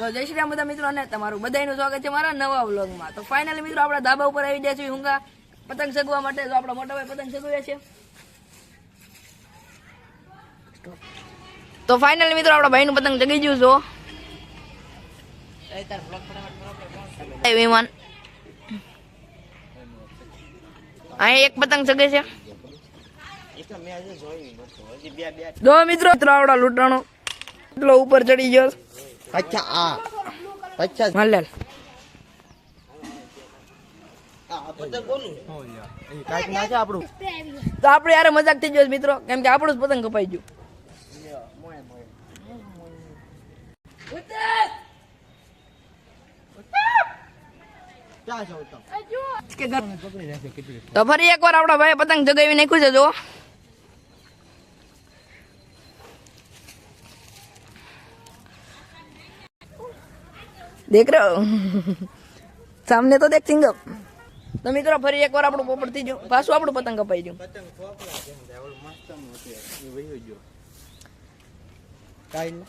તો જય શ્રી રામ બધા મિત્રો અને તમારું બધાનું સ્વાગત છે મારા નવા વ્લોગમાં. તો ફાઇનલી મિત્રો આપણા ધાબા ઉપર આવી ગયા છે હુંગા પતંગ ચગવા માટે તો આપણા મોટા ભાઈ પતંગ ચગવે છે. તો ફાઇનલી મિત્રો આપણા ભાઈનું પતંગ જગી ગયું છો વિમાન. અહીં એક પતંગ ચગે છે. દો મિત્રો આપણા લૂંટાણો. એટલો ઉપર ચડી ગયો અચ્છા આ. પચાસ હાલ કાંઈક ના છે આપણું? તો આપણે યાર મજાક થઈ ગયો મિત્રો કેમ કે આપણું જ પતંગ કપાઈ ગયું. ક્યાં છો તમે કે ઘર- તો ફરી એકવાર આપણા ભાઈ પતંગ જગાવી નાખ્યું છે જો દેખ રહ્યો. સામને તો દેખ સિંગમ. તો મિત્રો ફરી એકવાર આપણું પોપટ થઈ ગયું. પાછું આપણું પતંગ કપાઈ ગયું. છે છે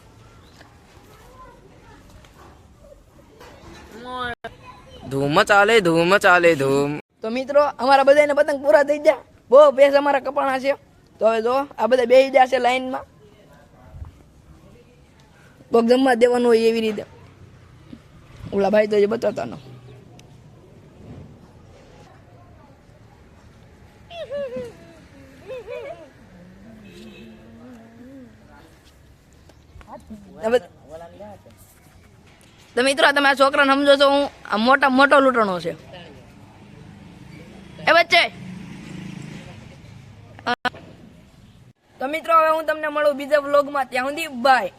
ધૂમ ચાલે ધૂમ ચાલે ધૂમ. તો મિત્રો અમારા બધાને પતંગ પૂરા થઈ ગયા. બહુ ભેસ અમારા કપાણા છે. તો હવે જો આ બધા બેસી જશે લાઈનમાં. કોક જમવા દેવાનું હોય એવી રીતે. ઓલા ભાઈ તો એ બતાવતા ન હવે મિત્રો તમે આ છોકરાને સમજો છો, હું આ મોટા મોટો લૂંટણો છે. એ વચ્ચે. તો મિત્રો, હવે હું તમને મળું બીજા વ્લોગમાં ત્યાં સુધી બાય